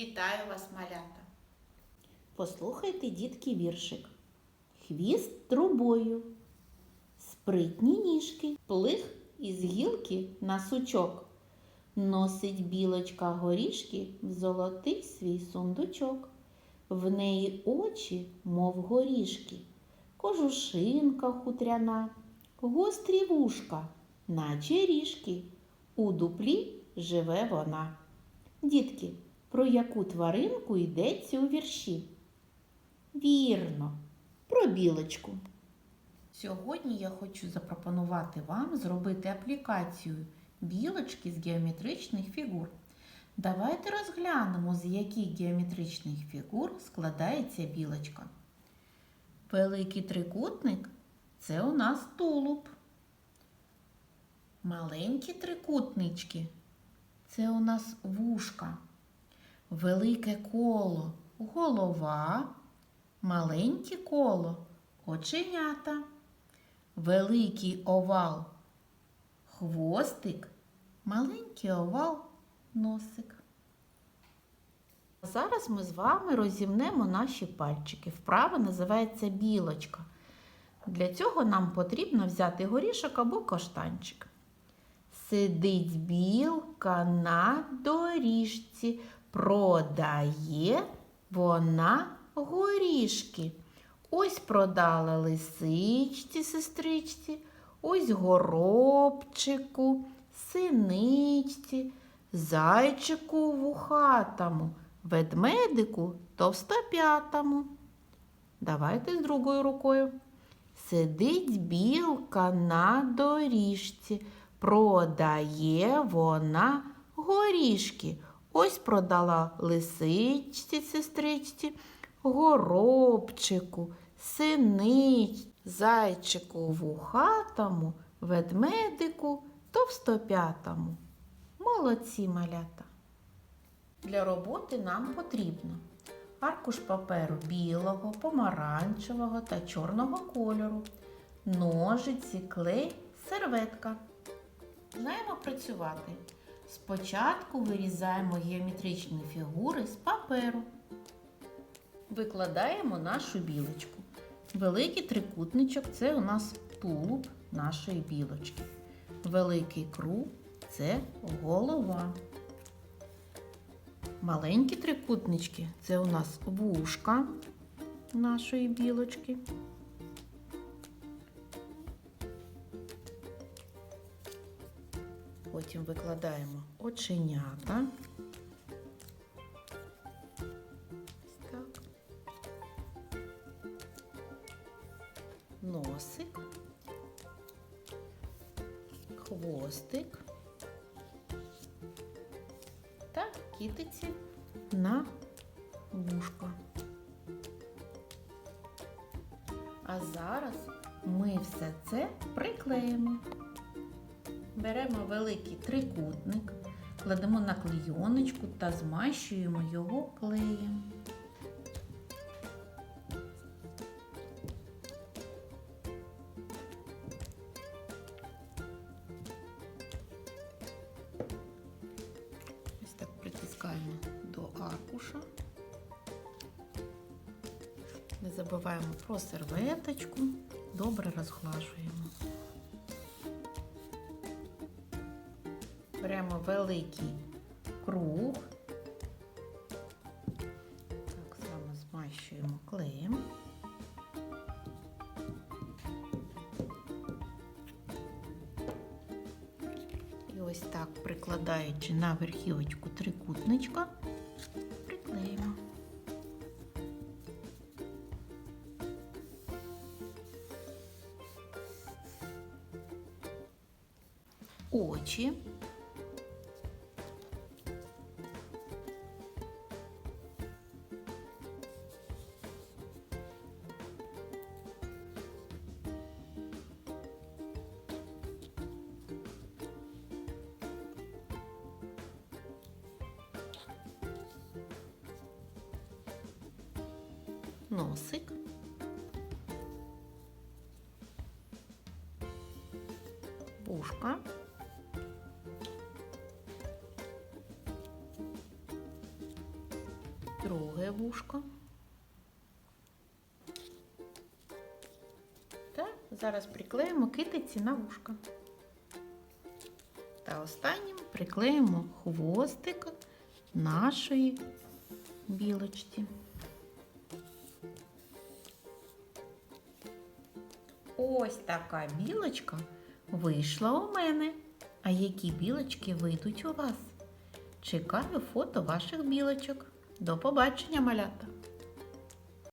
Вітаю вас, малята! Послухайте, дітки, віршик. Хвіст трубою, спритні ніжки, плих із гілки на сучок. Носить білочка горішки в золотий свій сундучок. В неї очі, мов горішки, кожушинка хутряна, гострі вушка, наче ріжки. У дуплі живе вона. Дітки, про яку тваринку йдеться у вірші? Вірно, про білочку. Сьогодні я хочу запропонувати вам зробити аплікацію білочки з геометричних фігур. Давайте розглянемо, з яких геометричних фігур складається білочка. Великий трикутник це у нас тулуб. Маленькі трикутнички це у нас вушка. Велике коло голова, маленьке коло оченята, великий овал хвостик, маленький овал носик. Зараз ми з вами розімнемо наші пальчики. Вправа називається білочка. Для цього нам потрібно взяти горішок або коштанчик. Сидить білка на доріжці, продає вона горішки. Ось продала лисичці, сестричці, ось горобчику, синичці, зайчику вухатому, ведмедику товстоп'ятому. Давайте з другою рукою. Сидить білка на доріжці, продає вона горішки. Ось продала лисичці, сестричці, горобчику, синич, зайчику вухатому, ведмедику, товстоп'ятому. Молодці малята. Для роботи нам потрібно аркуш паперу білого, помаранчевого та чорного кольору, ножиці, клей, серветка. Починаємо працювати. Спочатку вирізаємо геометричні фігури з паперу. Викладаємо нашу білочку. Великий трикутничок це у нас тулуб нашої білочки. Великий круг це голова. Маленькі трикутнички це у нас вушка нашої білочки. Потім викладаємо оченята. Носик, хвостик та кітиці на вушко. А зараз ми все це приклеїмо. Беремо великий трикутник, кладемо на клейоночку та змащуємо його клеєм. Ось так притискаємо до аркуша. Не забуваємо про серветочку, добре розглажуємо. Беремо великий круг. Так само змащуємо клеєм. І ось так, прикладаючи на верхівочку трикутничка, приклеїмо. Очі. Носик. Вушка. друге вушко. Та зараз приклеїмо китиці на вушка. Та останнім приклеїмо хвостик нашої білочці. Ось така білочка вийшла у мене. А які білочки вийдуть у вас? Чекаю фото ваших білочок. До побачення, малята!